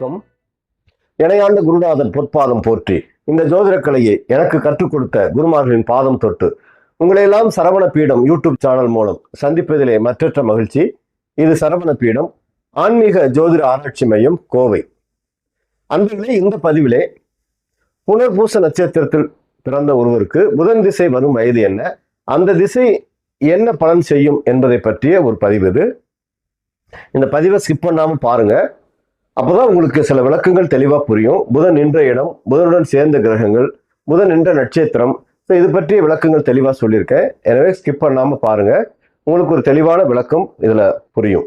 வணக்கம். இணையாண்ட குருநாதன் பொற்பாதம் போற்றி. இந்த ஜோதிடக்கலையை எனக்கு கற்றுக் கொடுத்த குருமார்களின் பாதம் தொட்டு உங்களையெல்லாம் சரவண பீடம் யூடியூப் சேனல் மூலம் சந்திப்பதிலே மற்றற்ற மகிழ்ச்சி. இது சரவண பீடம் ஆன்மீக ஜோதிட ஆராய்ச்சி மையம் கோவை. அன்பர்களே இந்த பதிவிலே புனர்பூச நட்சத்திரத்தில் பிறந்த ஒருவருக்கு புதன் திசை வரும் வயது என்ன அந்த திசை என்ன பலன் செய்யும் என்பதை பற்றிய ஒரு பதிவு இது. இந்த பதிவை ஸ்கிப் பண்ணாமல் பாருங்கள் அப்போதான் உங்களுக்கு சில விளக்கங்கள் தெளிவாக புரியும். புதன் நின்ற இடம் புதனுடன் சேர்ந்த கிரகங்கள் புதன் நின்ற நட்சத்திரம். ஸோ இது பற்றிய விளக்கங்கள் தெளிவாக சொல்லியிருக்கேன். எனவே ஸ்கிப் பண்ணாமல் பாருங்கள் உங்களுக்கு ஒரு தெளிவான விளக்கம் இதில் புரியும்.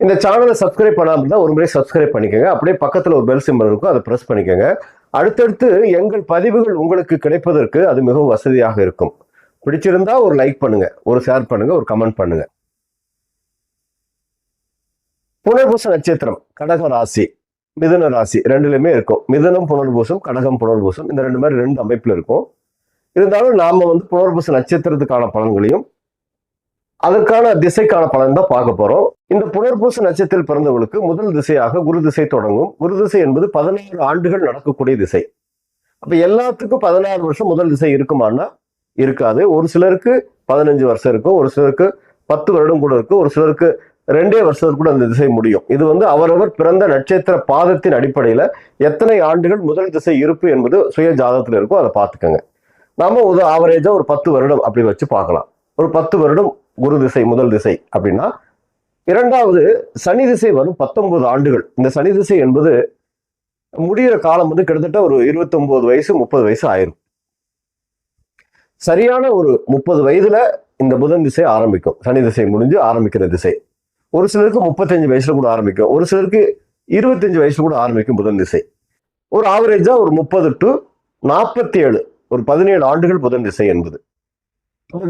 இந்த சேனலை சப்ஸ்கிரைப் பண்ணாமல் இருந்தால் ஒரு முறை சப்ஸ்கிரைப் பண்ணிக்கோங்க. அப்படியே பக்கத்தில் ஒரு பெல் சிம்பல் இருக்கும் அதை ப்ரெஸ் பண்ணிக்கோங்க. அடுத்தடுத்து எங்கள் பதிவுகள் உங்களுக்கு கிடைப்பதற்கு அது மிகவும் வசதியாக இருக்கும். பிடிச்சிருந்தா ஒரு லைக் பண்ணுங்க ஒரு ஷேர் பண்ணுங்க ஒரு கமெண்ட் பண்ணுங்க. புனர்பூச நட்சத்திரம். கடக ராசி மிதுன ராசி ரெண்டுலையுமே இருக்கும். மிதுனம் புனர்பூசம் கடகம் புனர்பூசம். இந்த ரெண்டு மாதிரி ரெண்டு அமைப்பில் இருக்கும். இருந்தாலும் நாம் வந்து புனர்பூச நட்சத்திரத்துக்கான பலன்களையும் அதற்கான திசைக்கான பலன் தான் பார்க்க போகிறோம் இந்த புனர்பூச நட்சத்திரத்தில் பிறந்தவர்களுக்கு முதல் திசையாக குரு திசை தொடங்கும். குரு திசை என்பது பதினாறு ஆண்டுகள் நடக்கக்கூடிய திசை. அப்போ எல்லாத்துக்கும் பதினாறு வருஷம் முதல் திசை இருக்குமான்னா இருக்காது. ஒரு சிலருக்கு பதினஞ்சு வருஷம் இருக்கும். ஒரு சிலருக்கு பத்து வருடம் கூட இருக்கும். ஒரு சிலருக்கு ரெண்டே வருஷத்துக்கு கூட அந்த திசை முடியும். இது வந்து அவரவர் பிறந்த நட்சத்திர பாதத்தின் அடிப்படையில் எத்தனை ஆண்டுகள் முதல் திசை இருப்பு என்பது சுய ஜாதகத்தில் இருக்கும் அதை பார்த்துக்கோங்க. நாம ஒரு ஆவரேஜா ஒரு பத்து வருடம் அப்படி வச்சு பார்க்கலாம். ஒரு பத்து வருடம் குரு திசை முதல் திசை அப்படின்னா இரண்டாவது சனி திசை வரும் பத்தொன்பது ஆண்டுகள். இந்த சனி திசை என்பது முடிகிற காலம் வந்து கிட்டத்தட்ட ஒரு இருபத்தொன்பது வயசு முப்பது வயசு ஆயிரும். சரியான ஒரு முப்பது வயதுல இந்த புதன் திசை ஆரம்பிக்கும். சனி திசை முடிஞ்சு ஆரம்பிக்கிற திசை. ஒரு சிலருக்கு முப்பத்தஞ்சு வயசுல கூட ஆரம்பிக்கும். ஒரு சிலருக்கு இருபத்தஞ்சு வயசுல கூட ஆரம்பிக்கும் புதன் திசை. ஒரு ஆவரேஜா ஒரு முப்பது டு நாற்பத்தி ஏழு ஒரு பதினேழு ஆண்டுகள் புதன் திசை என்பது.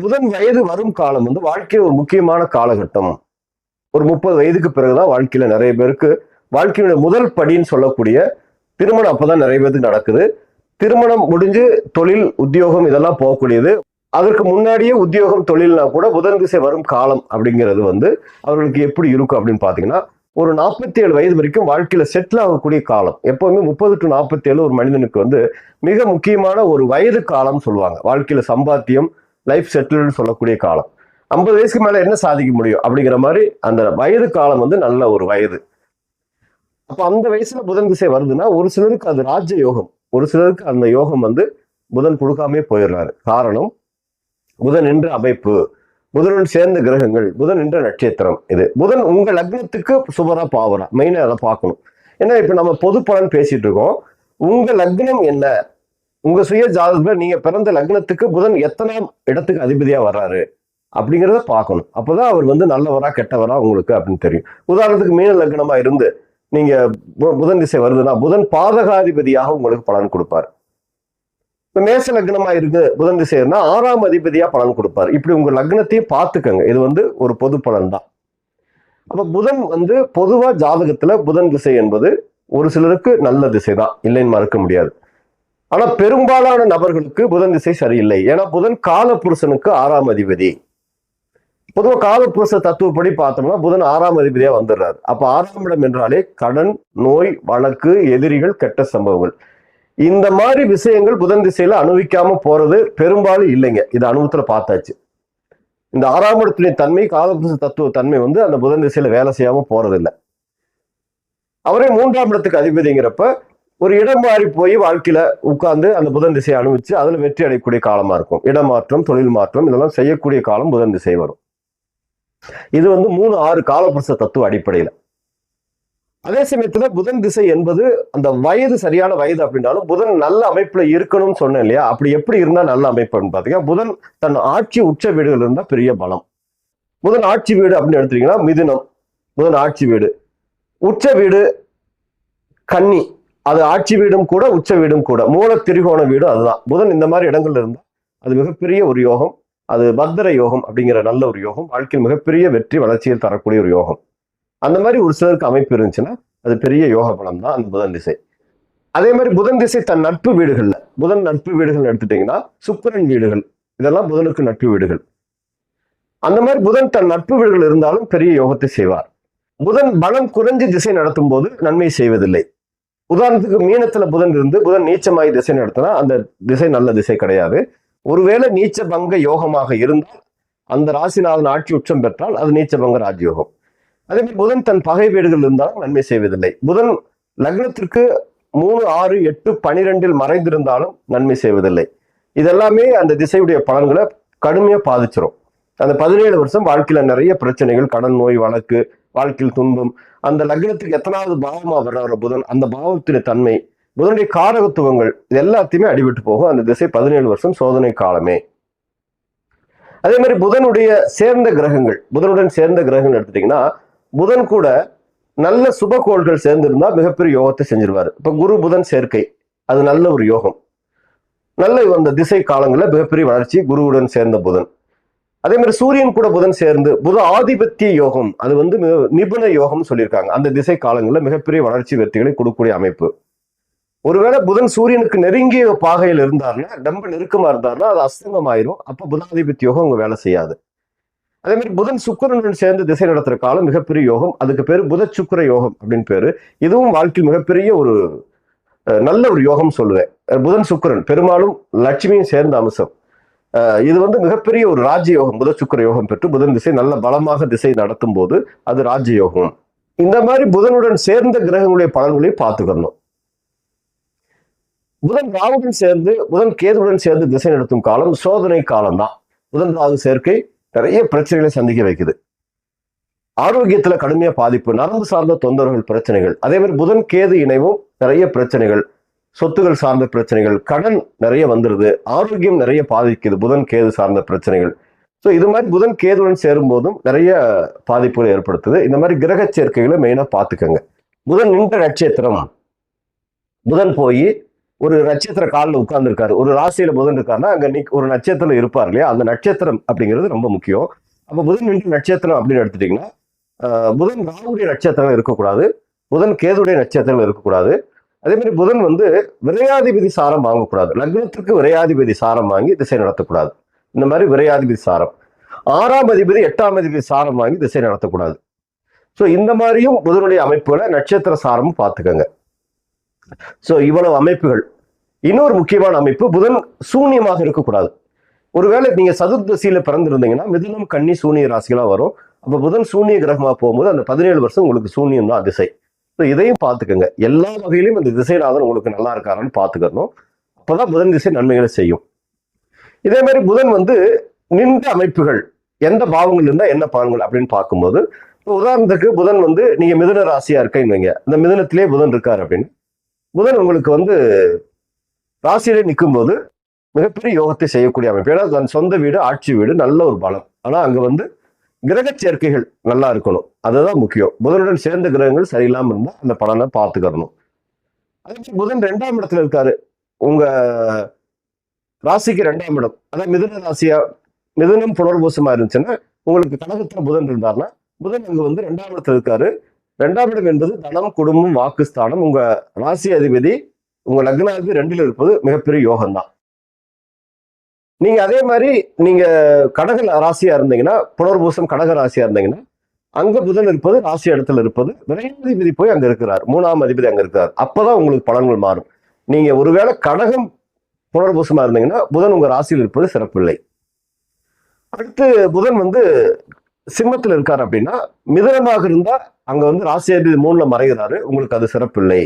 புதன் வயது வரும் காலம் வந்து வாழ்க்கையில் ஒரு முக்கியமான காலகட்டம். ஒரு முப்பது வயதுக்கு பிறகுதான் வாழ்க்கையில நிறைய பேருக்கு வாழ்க்கையோட முதல் படின்னு சொல்லக்கூடிய திருமணம் அப்போதான் நிறைய பேருக்கு நடக்குது. திருமணம் முடிஞ்சு தொழில் உத்தியோகம் இதெல்லாம் போகக்கூடியது. அதற்கு முன்னாடியே உத்தியோகம் தொழில்னா கூட புதன் திசை வரும் காலம் அப்படிங்கிறது வந்து அவர்களுக்கு எப்படி இருக்கும் அப்படின்னு பார்த்தீங்கன்னா ஒரு நாற்பத்தி ஏழு வயது வரைக்கும் வாழ்க்கையில செட்டில் ஆகக்கூடிய காலம். எப்பவுமே முப்பது டு நாற்பத்தி ஏழு ஒரு மனிதனுக்கு வந்து மிக முக்கியமான ஒரு வயது காலம் சொல்லுவாங்க. வாழ்க்கையில சம்பாத்தியம் லைஃப் செட்டில்னு சொல்லக்கூடிய காலம். ஐம்பது வயசுக்கு மேல என்ன சாதிக்க முடியும் அப்படிங்கிற மாதிரி அந்த வயது காலம் வந்து நல்ல ஒரு வயது. அப்போ அந்த வயசுல புதன் திசை வருதுன்னா ஒரு சிலருக்கு அது ராஜ்ய யோகம் ஒரு சிலருக்கு அந்த யோகம் வந்து புதன் கொடுக்காமே போயிடுறாரு. காரணம் புதன் என்ற அமைப்பு புதனுடன் சேர்ந்த கிரகங்கள் புதன் என்ற நட்சத்திரம் இது. புதன் உங்கள் லக்னத்துக்கு சுபரா பாவரா மெயினாக அதை பார்க்கணும். ஏன்னா இப்போ நம்ம பொது பலன் பேசிட்டு இருக்கோம். உங்கள் லக்னம் என்ன? உங்கள் சுய ஜாதகத்தில் நீங்கள் பிறந்த லக்னத்துக்கு புதன் எத்தனாம் இடத்துக்கு அதிபதியாக வர்றாரு அப்படிங்கிறத பார்க்கணும். அப்போதான் அவர் வந்து நல்லவரா கெட்டவரா உங்களுக்கு அப்படின்னு தெரியும். உதாரணத்துக்கு மீன லக்னமாக இருந்து நீங்கள் புதன் திசை வருதுன்னா புதன் பாதகாதிபதியாக உங்களுக்கு பலன் கொடுப்பார். இப்போ மேச லக்னமா இருக்கு புதன் திசைன்னா ஆறாம் அதிபதியா பலன் கொடுப்பார். இப்படி உங்க லக்னத்தையும் பார்த்துக்கங்க. இது வந்து ஒரு பொது பலன் தான் அப்ப புதன் வந்து பொதுவா ஜாதகத்துல புதன் திசை என்பது ஒரு சிலருக்கு நல்ல திசை தான் இல்லைன்னு மறக்க முடியாது. ஆனா பெரும்பாலான நபர்களுக்கு புதன் திசை சரியில்லை. ஏன்னா புதன் கால புருஷனுக்கு ஆறாம் அதிபதி. பொதுவா காலப்புருஷ தத்துவப்படி பார்த்தோம்னா புதன் ஆறாம் அதிபதியா வந்துடுறாரு. அப்ப ஆறாம் இடம் என்றாலே கடன் நோய் வழக்கு எதிரிகள் கெட்ட சம்பவங்கள். இந்த மாதிரி விஷயங்கள் புதன் திசையில அனுபவிக்காம போறது பெரும்பாலும் இல்லைங்க. இது அனுபவத்துல பார்த்தாச்சு. இந்த ஆறாம் இடத்துடைய தன்மை காலப்புருஷ தத்துவ தன்மை வந்து அந்த புதன் திசையில வேலை செய்யாம போறது இல்லை அவரே மூன்றாம் இடத்துக்கு அதிபதிங்கிறப்ப ஒரு இடம் மாறி போய் வாழ்க்கையில உட்கார்ந்து அந்த புதன் திசையை அனுபவிச்சு அதுல வெற்றி அடையக்கூடிய காலமா இருக்கும். இடமாற்றம் தொழில் மாற்றம் இதெல்லாம் செய்யக்கூடிய காலம் புதன் திசை வரும். இது வந்து மூணு ஆறு காலபுருஷ தத்துவ அடிப்படையில. அதே சமயத்துல புதன் திசை என்பது அந்த வயது சரியான வயது அப்படின்னாலும் புதன் நல்ல அமைப்புல இருக்கணும்னு சொன்னேன் இல்லையா? அப்படி எப்படி இருந்தா நல்ல அமைப்புன்னு பாத்தீங்கன்னா புதன் தன் ஆட்சி உச்ச வீடுகள் இருந்தா பெரிய பலம். புதன் ஆட்சி வீடு அப்படின்னு எடுத்தீங்கன்னா மிதுனம். புதன் ஆட்சி வீடு. உச்ச வீடு கன்னி. அது ஆட்சி வீடும் கூட உச்ச வீடும் கூட. மூல திரிகோண வீடு அதுதான். புதன் இந்த மாதிரி இடங்கள்ல இருந்தா அது மிகப்பெரிய ஒரு யோகம். அது பத்திர யோகம் அப்படிங்கிற நல்ல ஒரு யோகம். வாழ்க்கையில் மிகப்பெரிய வெற்றி வளர்ச்சியில் தரக்கூடிய ஒரு யோகம். அந்த மாதிரி ஒரு சிலருக்கு அமைப்பு இருந்துச்சுன்னா அது பெரிய யோக பலம் தான் அந்த புதன் திசை. அதே மாதிரி புதன் திசை தன் நட்பு வீடுகள்ல. புதன் நட்பு வீடுகள் எடுத்துட்டீங்கன்னா சுக்கரன் வீடுகள். இதெல்லாம் புதனுக்கு நட்பு வீடுகள். அந்த மாதிரி புதன் தன் நட்பு வீடுகள் இருந்தாலும் பெரிய யோகத்தை செய்வார். புதன் பலம் குறைஞ்சு திசை நடத்தும் போது நன்மை செய்வதில்லை. உதாரணத்துக்கு மீனத்துல புதன் இருந்து புதன் நீச்சமாய் திசை நடத்தினா அந்த திசை நல்ல திசை கிடையாது. ஒருவேளை நீச்ச பங்க யோகமாக இருந்தால் அந்த ராசிநாதன் ஆட்சி உச்சம் பெற்றால் அது நீச்சபங்க ராஜயோகம். அதே மாதிரி புதன் தன் பகை வீடுகள் இருந்தாலும் நன்மை செய்வதில்லை. புதன் லக்னத்திற்கு மூணு ஆறு எட்டு பனிரெண்டில் மறைந்திருந்தாலும் நன்மை செய்வதில்லை. இதெல்லாமே அந்த திசையுடைய பலன்களை கடுமையாக பாதிச்சிரும். அந்த பதினேழு வருஷம் வாழ்க்கையில் நிறைய பிரச்சனைகள் கடன் நோய் வழக்கு வாழ்க்கையில் துன்பம். அந்த லக்னத்துக்கு எத்தனாவது பாவமாக வர்ற புதன் அந்த பாவத்தின் தன்மை புதனுடைய காரகத்துவங்கள் இது எல்லாத்தையுமே அடிபட்டு போகும். அந்த திசை பதினேழு வருஷம் சோதனை காலமே. அதே மாதிரி புதனுடைய சேர்ந்த கிரகங்கள் புதனுடன் சேர்ந்த கிரகங்கள் எடுத்துட்டீங்கன்னா புதன் கூட நல்ல சுபகோள்கள் சேர்ந்திருந்தா மிகப்பெரிய யோகத்தை செஞ்சிருவார். இப்போ குரு புதன் சேர்க்கை அது நல்ல ஒரு யோகம். நல்ல அந்த திசை காலங்களில் மிகப்பெரிய வளர்ச்சி குருவுடன் சேர்ந்த புதன். அதே மாதிரி சூரியன் கூட புதன் சேர்ந்து புத ஆதிபத்திய யோகம் அது வந்து மிக- நிபுண யோகம்னு சொல்லியிருக்காங்க. அந்த திசை காலங்களில் மிகப்பெரிய வளர்ச்சி வெற்றிகளை கொடுக்கக்கூடிய அமைப்பு. ஒருவேளை புதன் சூரியனுக்கு நெருங்கிய பாகையில் இருந்தாருன்னா ரொம்ப நெருக்கமா இருந்தாருன்னா அது அஸ்தங்கம் ஆயிரும் அப்போ புதாதிபத்திய யோகம் அவங்க வேலை செய்யாது. அதே மாதிரி புதன் சுக்கிரனுடன் சேர்ந்து திசை நடத்துற காலம் மிகப்பெரிய யோகம் அதுக்கு பேர் புத சுக்கிர யோகம் அப்படின்னு பேரு. இதுவும் வாழ்க்கையில் மிகப்பெரிய ஒரு நல்ல ஒரு யோகம் சொல்லுவேன். புதன் சுக்கிரன் பெரும்பாலும் லட்சுமியும் சேர்ந்த அம்சம். இது வந்து மிகப்பெரிய ஒரு ராஜயோகம் புத சுக்கிர யோகம் பெற்று புதன் திசை நல்ல பலமாக திசை நடத்தும் போது அது ராஜயோகம் இந்த மாதிரி புதனுடன் சேர்ந்த கிரகங்களுடைய பலன்களை பார்த்துக்கணும். புதன் ராகுடன் சேர்ந்து புதன் கேதுவுடன் சேர்ந்து திசை நடத்தும் காலம் சோதனை காலம் தான் புதன் ராகு சேர்க்கை நிறைய பிரச்சனைகளை சந்திக்க வைக்குது. ஆரோக்கியத்துல கடுமையா பாதிப்பு நரம்பு சார்ந்த தொந்தரவுகள் பிரச்சனைகள். அதே மாதிரி புதன் கேது இணைவும் நிறைய பிரச்சனைகள் சொத்துகள் சார்ந்த பிரச்சனைகள் கடன் நிறைய வந்துருது ஆரோக்கியம் நிறைய பாதிக்குது புதன் கேது சார்ந்த பிரச்சனைகள். ஸோ இது மாதிரி புதன் கேதுடன் சேரும் போதும் நிறைய பாதிப்புகளை ஏற்படுத்துது. இந்த மாதிரி கிரக சேர்க்கைகளை மெயினாக பார்த்துக்கோங்க. புதன் நின்ற நட்சத்திரம். புதன் போய் ஒரு நட்சத்திர காலில் உட்கார்ந்துருக்காரு. ஒரு ராசியில புதன் இருக்காருன்னா அங்க ஒரு நட்சத்திரம் இருப்பார் இல்லையா? அந்த நட்சத்திரம் அப்படிங்கிறது ரொம்ப முக்கியம். அப்போ புதன் நின்ற நட்சத்திரம் அப்படின்னு எடுத்துட்டீங்கன்னா புதன் ராகுடைய நட்சத்திரம் இருக்கக்கூடாது. புதன் கேதுடைய நட்சத்திரம் இருக்கக்கூடாது. அதே மாதிரி புதன் வந்து விரையாதிபதி சாரம் வாங்கக்கூடாது. லக்னத்துக்கு விரையாதிபதி சாரம் வாங்கி திசை நடத்தக்கூடாது. இந்த மாதிரி விரையாதிபதி சாரம். ஆறாம் அதிபதி எட்டாம் அதிபதி சாரம் வாங்கி திசை நடத்தக்கூடாது. ஸோ இந்த மாதிரியும் புதனுடைய அமைப்புகளை நட்சத்திர சாரமும் பார்த்துக்கோங்க. ஸோ இவ்வளவு அமைப்புகள். இன்னொரு முக்கியமான அமைப்பு புதன் சூன்யமாக இருக்கக்கூடாது. ஒருவேளை நீங்க சதுர்தசியில பிறந்திருந்தீங்கன்னா மிதுனம் கன்னி சூனிய ராசிகளா வரும். அப்ப புதன் சூனிய கிரகமா போகும்போது அந்த பதினேழு வருஷம் உங்களுக்கு சூன்யம் தான் திசை. ஸோ இதையும் பார்த்துக்கோங்க. எல்லா வகையிலும் இந்த திசைநாதன் உங்களுக்கு நல்லா இருக்காரான்னு பார்த்துக்கணும். அப்பதான் புதன் திசை நன்மைகளை செய்யும். இதே மாதிரி புதன் வந்து நின்ற அமைப்புகள் எந்த பாவங்கள் இருந்தா என்ன பாவங்கள் அப்படின்னு பார்க்கும்போது உதாரணத்துக்கு புதன் வந்து நீங்க மிதுன ராசியா இருக்கீங்க இந்த மிதுனத்திலே புதன் இருக்காரு அப்படின்னு. புதன் உங்களுக்கு வந்து ராசியிலே நிற்கும்போது மிகப்பெரிய யோகத்தை செய்யக்கூடிய அமைப்பு. ஏன்னா தன் சொந்த வீடு ஆட்சி வீடு நல்ல ஒரு பலம். ஆனால் அங்கே வந்து கிரக சேர்க்கைகள் நல்லா இருக்கணும். அதுதான் முக்கியம். புதனுடன் சேர்ந்த கிரகங்கள் சரியில்லாமல் இருந்தால் அந்த பலனை பார்த்துக்கிறணும். அதே புதன் ரெண்டாம் இடத்துல இருக்காரு. உங்க ராசிக்கு ரெண்டாம் இடம். அதாவது மிதுன ராசியா மிதுனம் புனர்பூசமா இருந்துச்சுன்னா உங்களுக்கு கடகத்துல புதன் இருந்தாருன்னா புதன் அங்க வந்து ரெண்டாம் இடத்துல இருக்காரு. ரெண்டாம் இடம் என்பது தனம் குடும்பம் வாக்குஸ்தானம். உங்க ராசி அதிபதி உங்க லக்னாதிபதி ரெண்டில் இருப்பது மிகப்பெரிய யோகம் தான் நீங்க அதே மாதிரி நீங்க கடக ராசியா இருந்தீங்கன்னா புனர்பூசம் கடக ராசியா இருந்தீங்கன்னா அங்க புதன் இருப்பது ராசி இடத்துல இருப்பது விரையாதிபதி போய் அங்க இருக்கிறார். மூணாம் அதிபதி அங்க இருக்கிறார். அப்பதான் உங்களுக்கு பலன்கள் மாறும். நீங்க ஒருவேளை கடகம் புனர்பூசமா இருந்தீங்கன்னா புதன் உங்க ராசியில் இருப்பது சிறப்பில்லை. அடுத்து புதன் வந்து சிம்மத்தில் இருக்கார் அப்படின்னா மிதனமாக இருந்தால் அங்க வந்து ராசியாதி மூணுல மறைகிறாரு. உங்களுக்கு அது சிறப்பில்லை.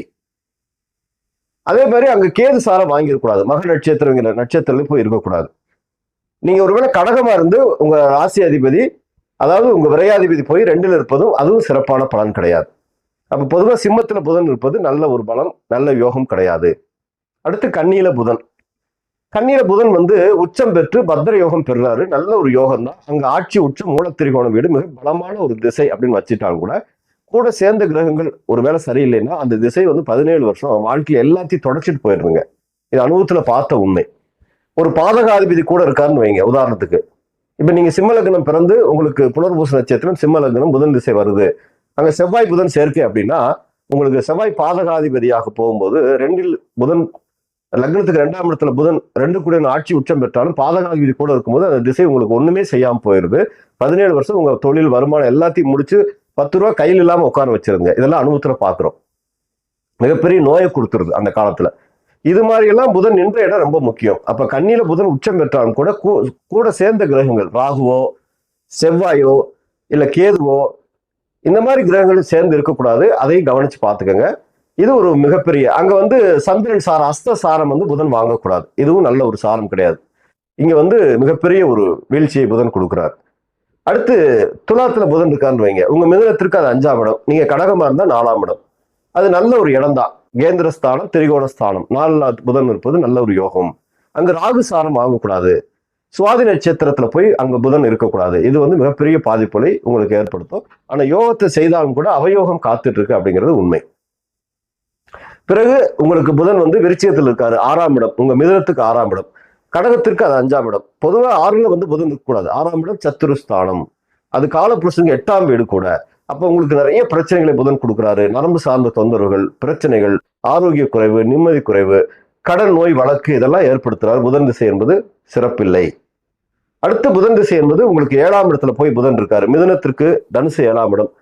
அதே மாதிரி அங்க கேது சாரம் வாங்கிடக்கூடாது மக நட்சத்திரங்கிற நட்சத்திரம் போய் இருக்கக்கூடாது நீங்க ஒருவேளை கடகமா இருந்து உங்க ராசி அதிபதி அதாவது உங்க விரையாதிபதி போய் ரெண்டுல இருப்பதும் அதுவும் சிறப்பான பலன் கிடையாது. அப்ப பொதுவாக சிம்மத்துல புதன் இருப்பது நல்ல ஒரு பலம் நல்ல யோகம் கிடையாது. அடுத்து கன்னியில புதன். கன்னியில புதன் வந்து உச்சம் பெற்று பத்திர யோகம் பெறுறாரு. நல்ல ஒரு யோகம் தான் அங்க ஆட்சி உச்சம் மூலத்திரிகோணம் வீடு மிக பலமான ஒரு திசை அப்படின்னு வச்சுட்டாலும் கூட கூட சேர்ந்த கிரகங்கள் ஒருவேளை சரியில்லைன்னா அந்த திசை வந்து பதினேழு வருஷம். வாழ்க்கையை எல்லாத்தையும் தொடச்சிட்டு போயிருங்க. இது அனுபவத்தில் பார்த்த உண்மை. ஒரு பாதகாதிபதி கூட இருக்காருன்னு வைங்க உதாரணத்துக்கு. இப்போ நீங்கள் சிம்மலக்னம் பிறந்து உங்களுக்கு புனர்பூச நட்சத்திரம் சிம்மலக்னம் புதன் திசை வருது. அங்கே செவ்வாய் புதன் சேர்க்கை அப்படின்னா உங்களுக்கு செவ்வாய் பாதகாதிபதியாக போகும்போது ரெண்டில் புதன் லக்னத்துக்கு ரெண்டாம் இடத்துல புதன் ரெண்டு கூட ஆட்சி உச்சம் பெற்றாலும் பாதகாதிபதி கூட இருக்கும்போது அந்த திசை உங்களுக்கு ஒன்றுமே செய்யாமல் போயிடுது பதினேழு வருஷம் உங்கள் தொழில் வருமானம் எல்லாத்தையும் முடிச்சு பத்து ரூபா கையில் இல்லாம உட்கார வச்சிருங்க. இதெல்லாம் அனுபவத்துல பாக்குறோம். மிகப்பெரிய நோயை கொடுத்துருது அந்த காலத்துல. இது மாதிரி எல்லாம் புதன் நின்ற இடம் ரொம்ப முக்கியம். அப்ப கண்ணியில புதன் உச்சம் பெற்றாலும் கூட கூ- கூட சேர்ந்த கிரகங்கள் ராகுவோ செவ்வாயோ இல்ல கேதுவோ இந்த மாதிரி கிரகங்கள் சேர்ந்து இருக்கக்கூடாது. அதையும் கவனிச்சு பார்த்துக்கோங்க. இது ஒரு மிகப்பெரிய அங்க வந்து சந்திரன் சாரம் அஸ்த சாரம் வந்து புதன் வாங்கக்கூடாது. இதுவும் நல்ல ஒரு சாரம் கிடையாது. இங்க வந்து மிகப்பெரிய ஒரு வீழ்ச்சியை புதன் கொடுக்குறாரு. அடுத்து துலாத்துல புதன் இருக்கான்னு வைங்க. உங்க மிதனத்திற்கு அது அஞ்சாம் இடம். நீங்க கடகமா இருந்தா நாலாம் இடம். அது நல்ல ஒரு இடம் தான். கேந்திர ஸ்தானம் திரிகோண ஸ்தானம். நாலா புதன் இருப்பது நல்ல ஒரு யோகம். அங்க ராகு சாரம் வாங்கக்கூடாது சுவாதி நட்சத்திரத்துல போய் அங்க புதன் இருக்கக்கூடாது. இது வந்து மிகப்பெரிய பாதிப்புகளை உங்களுக்கு ஏற்படுத்தும். ஆனா யோகத்தை செய்தாலும் கூட அவயோகம் காத்துட்டு இருக்கு அப்படிங்கிறது உண்மை. பிறகு உங்களுக்கு புதன் வந்து விருச்சியத்தில் இருக்காரு. ஆறாம் இடம். உங்க மிதனத்துக்கு ஆறாம் இடம். கடகத்திற்கு அது அஞ்சாம் இடம். பொதுவாக ஆறுல வந்து புதன் இருக்கக்கூடாது. ஆறாம் இடம் சத்துருஸ்தானம் அது காலப்புருஷங்க எட்டாம் வீடு கூட. அப்போ உங்களுக்கு நிறைய பிரச்சனைகளை புதன் கொடுக்குறாரு. நரம்பு சார்ந்த தொந்தரவுகள் பிரச்சனைகள் ஆரோக்கிய குறைவு நிம்மதி குறைவு கடன் நோய் வழக்கு இதெல்லாம் ஏற்படுத்துறாரு. புதன் திசை என்பது சிறப்பில்லை. அடுத்து புதன் திசை என்பது உங்களுக்கு ஏழாம் இடத்துல போய் புதன் இருக்காரு. மிதனத்திற்கு தனுசு ஏழாம் இடம்.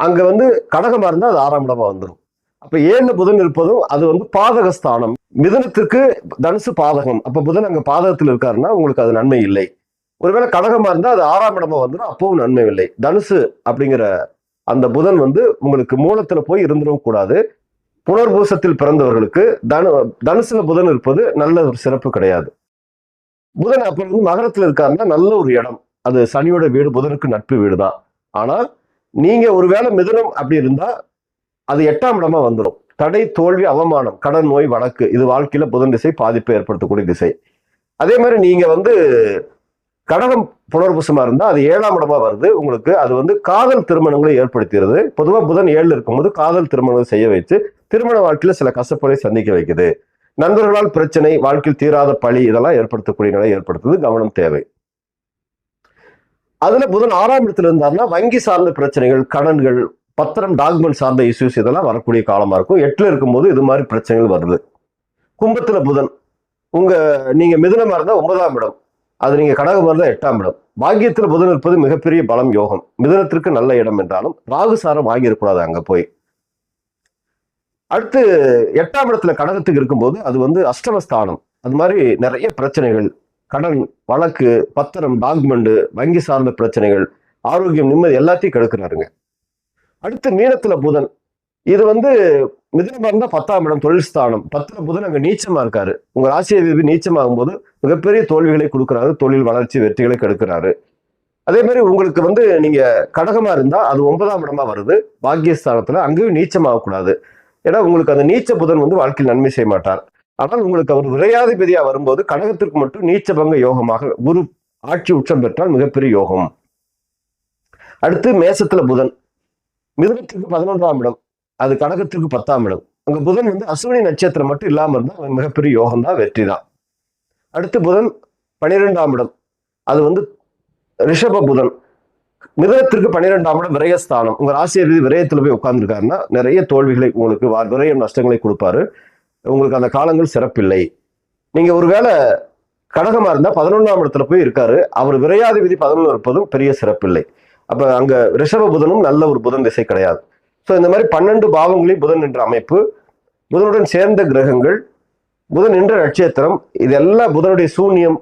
அங்க வந்து கடகமா இருந்தால் அது ஆறாம் இடமா வந்துடும் அப்ப ஏழுல புதன் இருப்பதும் அது வந்து பாதக ஸ்தானம் தனுசு பாதகம். அப்ப புதன் அங்க பாதகத்தில் இருக்காருன்னா உங்களுக்கு அது நன்மை இல்லை. ஒருவேளை கடகமா இருந்தா அது ஆறாம் இடமா வந்துடும் அப்பவும் நன்மை இல்லை. தனுசு அப்படிங்கிற அந்த புதன் வந்து உங்களுக்கு மூலத்துல போய் இருந்துடவும் கூடாது. புனர்பூசத்தில் பிறந்தவர்களுக்கு தனு தனுசுல புதன் இருப்பது நல்ல ஒரு சிறப்பு கிடையாது. புதன் அப்ப வந்து மகரத்துல இருக்காருன்னா நல்ல ஒரு இடம். அது சனியோட வீடு புதனுக்கு நட்பு வீடு தான் ஆனா நீங்க ஒருவேளை மிதனம் அப்படி இருந்தா அது எட்டாம் இடமா வந்துடும். தடை தோல்வி அவமானம் கடன் நோய் வழக்கு இது வாழ்க்கையில புதன் திசை பாதிப்பை ஏற்படுத்தக்கூடிய திசை. அதே மாதிரி நீங்க வந்து கடகம் புனர்பூசமா இருந்தா அது ஏழாம் இடமா வருது. உங்களுக்கு அது வந்து காதல் திருமணங்களை ஏற்படுத்துகிறது பொதுவா புதன் ஏழு இருக்கும்போது காதல் திருமணங்களை செய்ய வைத்து திருமண வாழ்க்கையில சில கசப்புகளை சந்திக்க வைக்குது. நண்பர்களால் பிரச்சனை வாழ்க்கையில் தீராத பழி இதெல்லாம் ஏற்படுத்தக்கூடிய நிலை ஏற்படுத்துவது கவனம் தேவை. அதுல புதன் ஆறாம் இடத்துல இருந்தாருன்னா வங்கி சார்ந்த பிரச்சனைகள் கடன்கள் பத்திரம் டாக்குமெண்ட் சார்ந்த இஷ்யூஸ் இதெல்லாம் வரக்கூடிய காலமாக இருக்கும். எட்டில் இருக்கும்போது இது மாதிரி பிரச்சனைகள் வருது. கும்பத்தில் புதன். உங்கள் நீங்கள் மிதுனமாக இருந்தால் ஒன்பதாம் இடம். அது நீங்கள் கடகமாக இருந்தால் எட்டாம் இடம். பாக்கியத்தில் புதன் இருப்பது மிகப்பெரிய பலம் யோகம். மிதனத்திற்கு நல்ல இடம் என்றாலும் ராகு சாரம் அங்கே போய். அடுத்து எட்டாம் இடத்துல கடகத்துக்கு இருக்கும்போது அது வந்து அஷ்டமஸ்தானம். அது மாதிரி நிறைய பிரச்சனைகள். கடன் வழக்கு பத்திரம் டாக்குமெண்ட் வங்கி சார்ந்த பிரச்சனைகள் ஆரோக்கியம் நிம்மதி எல்லாத்தையும் கெடுக்கிறாருங்க. அடுத்து மீனத்துல புதன். இது வந்து மிதனமா இருந்தா பத்தாம் இடம் தொழில் ஸ்தானம். பத்துல புதன் அங்க நீச்சமா இருக்காரு. உங்க ராசி அதிபதி நீச்சமாகும் போது மிகப்பெரிய தோல்விகளை கொடுக்குறாரு. தொழில் வளர்ச்சி வெற்றிகளை கெடுக்கிறாரு. அதே மாதிரி உங்களுக்கு வந்து நீங்க கடகமா இருந்தா அது ஒன்பதாம் இடமா வருது. பாக்கியஸ்தானத்துல அங்கேயும் நீச்சமாகக்கூடாது. ஏன்னா உங்களுக்கு அந்த நீச்ச புதன் வந்து வாழ்க்கையில் நன்மை செய்ய மாட்டார். ஆனால் உங்களுக்கு அவர் விரையாதிபதியா வரும்போது கடகத்திற்கு மட்டும் நீச்சபங்க யோகமாக குரு ஆட்சி உச்சம் பெற்றால் மிகப்பெரிய யோகம். அடுத்து மேசத்துல புதன். மிதனத்துக்கு பதினொன்றாம் இடம் அது கடகத்திற்கு பத்தாம் இடம். அங்க புதன் வந்து அசுவினி நட்சத்திரம் மட்டும் இல்லாமல் இருந்தால் அவன் மிகப்பெரிய யோகம் தான் வெற்றி தான் அடுத்து புதன் பனிரெண்டாம் இடம் அது வந்து ரிஷப புதன். மிதனத்திற்கு பன்னிரெண்டாம் இடம் விரயஸ்தானம். உங்க ஆசிரியர் விரயத்துல போய் உட்கார்ந்துருக்காருன்னா நிறைய தோல்விகளை உங்களுக்கு வா- விரயம் நஷ்டங்களை கொடுப்பாரு. உங்களுக்கு அந்த காலங்கள் சிறப்பில்லை. நீங்க ஒருவேளை கடகமா இருந்தா பதினொன்றாம் இடத்துல போய் இருக்காரு. அவர் விரையாதிபதி பதினொன்று இருப்பதும் பெரிய சிறப்பில்லை. அப்போ அங்கே ரிஷப புதனும் நல்ல ஒரு புதன் திசை கிடையாது. ஸோ இந்த மாதிரி பன்னெண்டு பாவங்களையும் புதன் என்ற அமைப்பு புதனுடன் சேர்ந்த கிரகங்கள் புதன் என்ற நட்சத்திரம் இதெல்லாம் புதனுடைய சூன்யம்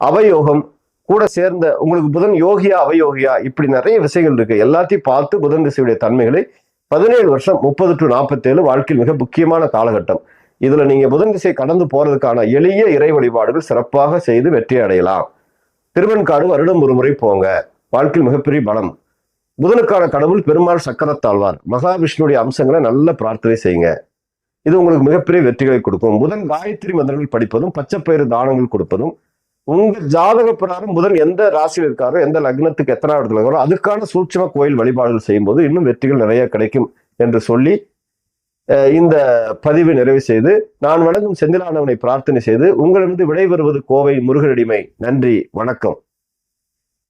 அவயோகம் கூட சேர்ந்த உங்களுக்கு புதன் யோகியா அவயோகியா இப்படி நிறைய விஷயங்கள் இருக்கு. எல்லாத்தையும் பார்த்து புதன் திசையுடைய தன்மைகளை பதினேழு வருஷம் முப்பது டு நாற்பத்தேழு வாழ்க்கையில் மிக முக்கியமான காலகட்டம். இதுல நீங்க புதன் திசை கடந்து போறதுக்கான எளிய இறை வழிபாடுகள் சிறப்பாக செய்து வெற்றி அடையலாம். திருவெண்காடு வருடம் ஒரு முறை போங்க. வாழ்க்கையில் மிகப்பெரிய பலம். புதனுக்கான கடவுள் பெருமாள் சக்கரத்தாழ்வார். மகாவிஷ்ணுடைய அம்சங்களை நல்ல பிரார்த்தனை செய்யுங்க. இது உங்களுக்கு மிகப்பெரிய வெற்றிகளை கொடுக்கும். புதன் காயத்ரி மந்திரங்கள் படிப்பதும் பச்சைப்பயிறு தானங்கள் கொடுப்பதும் உங்க ஜாதக பிரகாரம் புதன் எந்த ராசியில் இருக்காரோ எந்த லக்னத்துக்கு எத்தனை இடத்துல இருக்காரோ அதுக்கான சூட்சம கோயில் வழிபாடுகள் செய்யும்போது இன்னும் வெற்றிகள் நிறைய கிடைக்கும் என்று சொல்லி இந்த பதிவை நிறைவு செய்து நான் வணங்கும் செந்திலானவனை பிரார்த்தனை செய்து உங்களிடமிருந்து விடைபெறுவது கோவை முருகனடிமை. நன்றி வணக்கம்.